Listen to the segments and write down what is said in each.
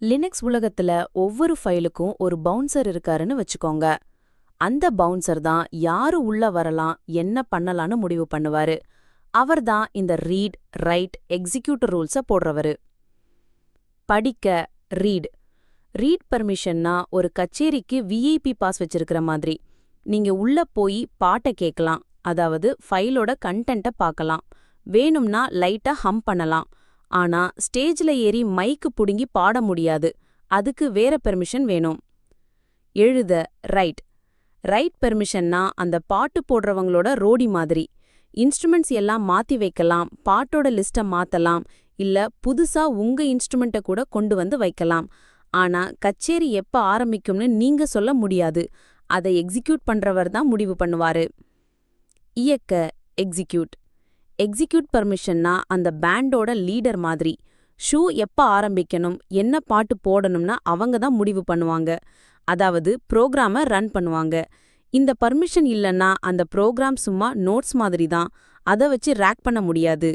Linux உலகத்துல ஒவ்வொரு ஃபைலுக்கும் ஒரு பவுன்சர் இருக்காருன்னு வச்சுக்கோங்க. அந்த பவுன்சர் தான் யாரு உள்ள வரலாம் என்ன பண்ணலாம்னு முடிவு பண்ணுவாரு. அவர்தான் இந்த ரீட் ரைட் எக்ஸிக்யூட்டர் ரூல்ஸ போடுறவரு. படிக்க ரீட் ரீட் பர்மிஷன்னா ஒரு கச்சேரிக்கு விஐபி பாஸ் வச்சிருக்கிற மாதிரி. நீங்க உள்ள போய் பாட்டை கேட்கலாம் அதாவது ஃபைலோட கண்டென்ட்டை பார்க்கலாம். வேணும்னா லைட்டா ஹம் பண்ணலாம். ஆனா ஸ்டேஜ்ல ஏறி மைக்கு புடுங்கி பாட முடியாது. அதுக்கு வேற பெர்மிஷன் வேணும். எழுத ரைட் ரைட் பெர்மிஷன்னா அந்த பாட்டு போடுறவங்களோட ரோடி மாதிரி. இன்ஸ்ட்ருமெண்ட்ஸ் எல்லாம் மாத்தி வைக்கலாம் பாட்டோட லிஸ்ட மாத்தலாம் இல்ல புதுசா உங்க இன்ஸ்ட்ருமெண்ட்டை கூட கொண்டு வந்து வைக்கலாம். ஆனா கச்சேரி எப்ப ஆரம்பிக்கும்னு நீங்க சொல்ல முடியாது. அதை எக்ஸிக்யூட் பண்றவர் தான் முடிவு பண்ணுவாரு. இயக்க எக்ஸிக்யூட் எக்ஸிக்யூட் பர்மிஷன்னா அந்த பேண்டோட லீடர் மாதிரி. ஷூ எப்ப ஆரம்பிக்கணும் என்ன பாட்டு போடணும்னா அவங்க தான் முடிவு பண்ணுவாங்க. அதாவது ப்ரோக்ராமை ரன் பண்ணுவாங்க. இந்த பர்மிஷன் இல்லைன்னா அந்த ப்ரோக்ராம் சும்மா நோட்ஸ் மாதிரி தான். அதை வச்சு ரேக் பண்ண முடியாது.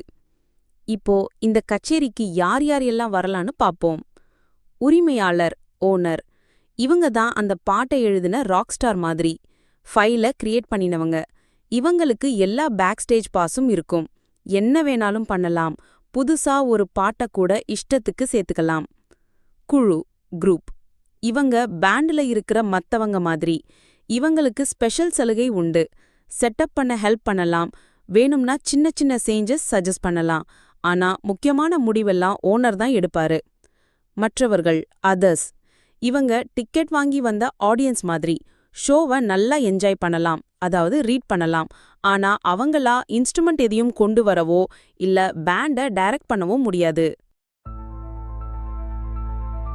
இப்போ இந்த கச்சேரிக்கு யார் யார் எல்லாம் வரலான்னு பாப்போம் உரிமையாளர் ஓனர் இவங்க தான் அந்த பாட்டை எழுதின ராக் ஸ்டார் மாதிரி. ஃபைல கிரியேட் பண்ணினவங்க. இவங்களுக்கு எல்லா பேக் ஸ்டேஜ் பாஸும் இருக்கும். என்ன வேணாலும் பண்ணலாம். புதுசா ஒரு பாட்ட கூட இஷ்டத்துக்கு சேர்த்துக்கலாம். குழு குரூப் இவங்க பேண்ட்ல இருக்கிற மத்தவங்க மாதிரி. இவங்களுக்கு ஸ்பெஷல் சலுகை உண்டு. செட்டப் பண்ண ஹெல்ப் பண்ணலாம். வேணும்னா சின்ன சின்ன சேஞ்சஸ் சஜஸ்ட் பண்ணலாம். ஆனா முக்கியமான முடிவெல்லாம் ஓனர் தான் எடுப்பாரு. மற்றவர்கள் அதர்ஸ் இவங்க டிக்கெட் வாங்கி வந்த ஆடியன்ஸ் மாதிரி. ஷோவை நல்லா என்ஜாய் பண்ணலாம். அதாவது ரீட் பண்ணலாம். ஆனா அவங்களா இன்ஸ்ட்ருமெண்ட் எதையும் கொண்டு வரவோ இல்ல பேண்ட டைரக்ட் பண்ணவோ முடியாது.